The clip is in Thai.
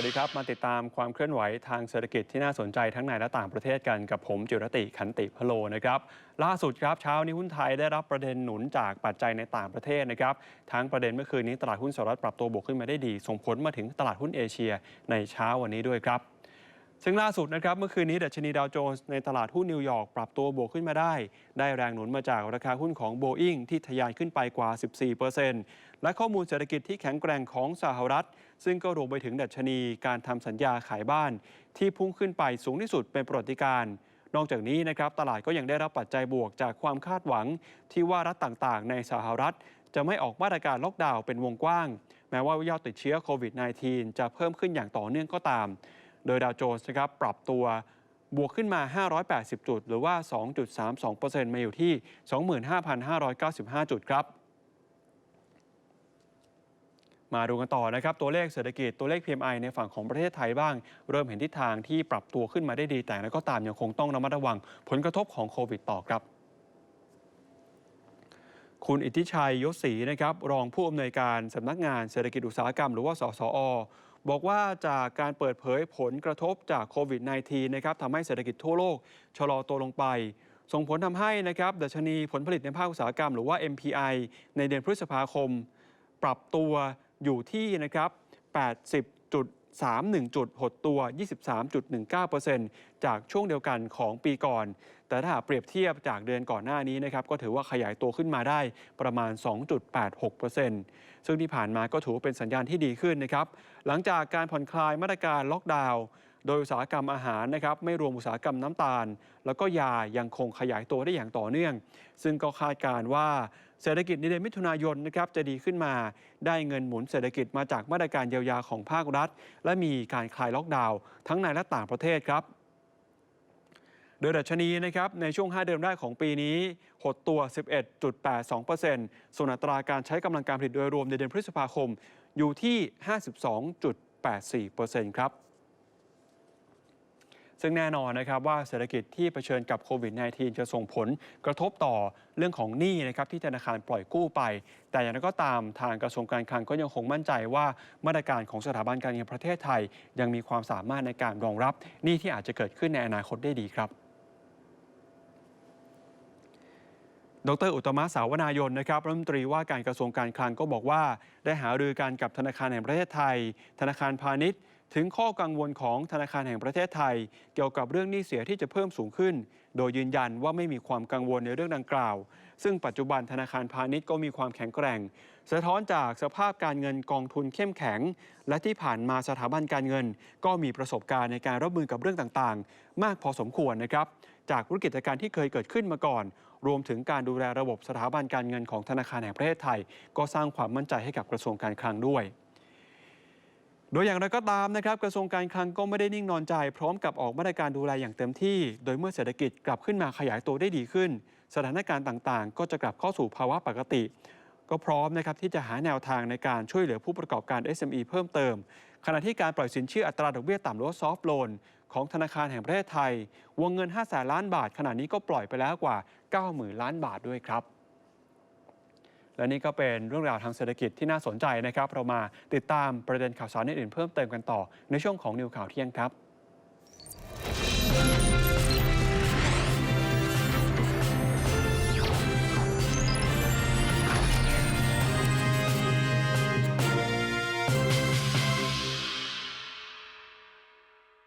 วัสดีครับ มาติดตามความเคลื่อนไหวทางเศรษฐกิจที่น่าสนใจทั้งในและต่างประเทศกันกับผมจิรติขันติพโลนะครับล่าสุดครับเช้านี้หุ้นไทยได้รับประเด็นหนุนจากปัจจัยในต่างประเทศนะครับทั้งประเด็นเมื่อคืนนี้ตลาดหุ้นสหรัฐปรับตัวบวกขึ้นมาได้ดี ส่งผลมาถึงตลาดหุ้นเอเชีย ในเช้าวันนี้ด้วยครับ ซึ่งล่าสุดนะครับเมื่อคืนนี้ดัชนีดาวโจนส์ในตลาดหุ้นนิวยอร์กปรับตัวบวกขึ้นมาได้ ได้แรงหนุนมาจากราคาหุ้นของ Boeing ที่ทะยานขึ้นไปกว่า 14%และข้อมูลเศรษฐกิจที่แข็งแกร่งของสหรัฐ ซึ่งก็รวมไปถึงดัชนีการทำสัญญาขายบ้าน ที่พุ่งขึ้นไปสูงที่สุดเป็นประวัติการนอกจากนี้นะครับตลาดก็ยังได้รับปัจจัยบวกจากความคาดหวัง ที่ว่ารัฐต่างๆ ในสหรัฐ จะไม่ออกมาตรการล็อกดาวน์เป็นวงกว้าง แม้ว่ายอดติดเชื้อโควิด -19 จะเพิ่มขึ้นอย่างต่อเนื่องก็ตาม โดยดาวโจนส์นะครับปรับตัวบวกขึ้นมา 580 จุด หรือว่า 2.32%มาอยู่ที่ 25,595 จุดครับ มาดูกันต่อนะครับ ตัวเลขเศรษฐกิจตัวเลข PMI ในฝั่งของประเทศไทยบ้าง เริ่มเห็นทิศทางที่ปรับตัวขึ้นมาได้ดี แต่แก็ตามยังคงต้องระมัดระวังผลกระทบของโควิดต่อครับคุณอิทธิชัยยศศรีนะครับรองผู้อำนวยการสำนักงานเศรษฐกิจอุตสาหกรรม หรือว่าสสอ บอกว่าจากการเปิดเผยผลกระทบจากโควิด -19 นะครับทำให้เศรษฐกิจทั่วโลกชะลอตัวลงไป ส่งผลทำให้นะครับดัชนีผลผลิตในภาคอุตสาหกรรมหรือว่า MPI ในเดือนพฤษภาคม ปรับตัวอยู่ที่นะครับ80จุด 31 จุดหดตัว 23.19%จากช่วงเดียวกันของปีก่อน แต่ถ้าเปรียบเทียบจากเดือนก่อนหน้านี้นะครับ ก็ถือว่าขยายตัวขึ้นมาได้ประมาณ 2.86%ซึ่งที่ผ่านมาก็ถือว่าเป็นสัญญาณที่ดีขึ้นนะครับ หลังจากการผ่อนคลายมาตรการล็อกดาวน์โดยอุตสาหกรรมอาหารนะครับไม่รวมอุตสาหกรรมน้ำตาล แล้วก็ยายังคงขยายตัวได้อย่างต่อเนื่อง ซึ่งก็คาดการณ์ว่า เศรษฐกิจในเดือนมิถุนายนนะครับจะดีขึ้นมาได้เงินหมุนเศรษฐกิจมาจากมาตรการเยียวยาของภาครัฐ และมีการคลายล็อกดาวน์ทั้งในและต่างประเทศครับ โดยดัชนีนะครับในช่วง 5 เดือนแรกของปีนี้ หดตัว 11.82%ส่วนอัตราการใช้กำลังการผลิตโดยรวมในเดือนพฤษภาคมอยู่ที่ 52.84%ครับ ซึ่งแน่นอนนะครับว่าเศรษฐกิจที่เผชิญกับโควิด -19 จะส่งผลกระทบต่อเรื่องของหนี้นะครับที่ธนาคารปล่อยกู้ไป แต่อย่างไรก็ตามทางกระทรวงการคลังก็ยังคงมั่นใจว่ามาตรการของสถาบันการเงินประเทศไทย ยังมีความสามารถในการรองรับหนี้ที่อาจจะเกิดขึ้นในอนาคตได้ดีครับดรอุตมะสาวนายนนะครับรัฐมนตรีว่าการกระทรวงการคลังก็บอกว่า ได้หารือกันกับธนาคารแห่งประเทศไทย ธนาคารพาณิชย์ ถึงข้อกังวลของธนาคารแห่งประเทศไทย เกี่ยวกับเรื่องหนี้เสียที่จะเพิ่มสูงขึ้น โดยยืนยันว่าไม่มีความกังวลในเรื่องดังกล่าว ซึ่งปัจจุบันธนาคารพาณิชย์ก็มีความแข็งแกร่ง สะท้อนจากสภาพการเงินกองทุนเข้มแข็ง และที่ผ่านมาสถาบันการเงิน ก็มีประสบการณ์ในการรับมือกับเรื่องต่างๆ มากพอสมควรนะครับจากธุรกิจการที่เคยเกิดขึ้นมาก่อน รวมถึงการดูแลระบบสถาบันการเงินของธนาคารแห่งประเทศไทย ก็สร้างความมั่นใจให้กับกระทรวงการคลังด้วย โดยอย่างไรก็ตามนะครับกระทรวงการคลังก็ไม่ได้นิ่งนอนใจ พร้อมกับออกมาตรการดูแลอย่างเต็มที่ โดยเมื่อเศรษฐกิจกลับขึ้นมาขยายตัวได้ดีขึ้น สถานการณ์ต่างๆ ก็จะกลับเข้าสู่ภาวะปกติ ก็พร้อมนะครับที่จะหาแนวทางในการช่วยเหลือผู้ประกอบการ SME เพิ่มเติม ขณะที่การปล่อยสินเชื่ออัตราดอกเบี้ยต่ำหรือว่าซอฟท์โลนของธนาคารแห่งประเทศไทย วงเงิน5แสนล้านบาทขณะนี้ก็ปล่อยไปแล้วกว่า 90,000 ล้านบาทด้วยครับ และนี่ก็เป็นเรื่องราวทางเศรษฐกิจที่น่าสนใจนะครับ เรามาติดตามประเด็นข่าวสารอื่นๆเพิ่มเติมกันต่อในช่วงของนิวข่าวเที่ยงครับ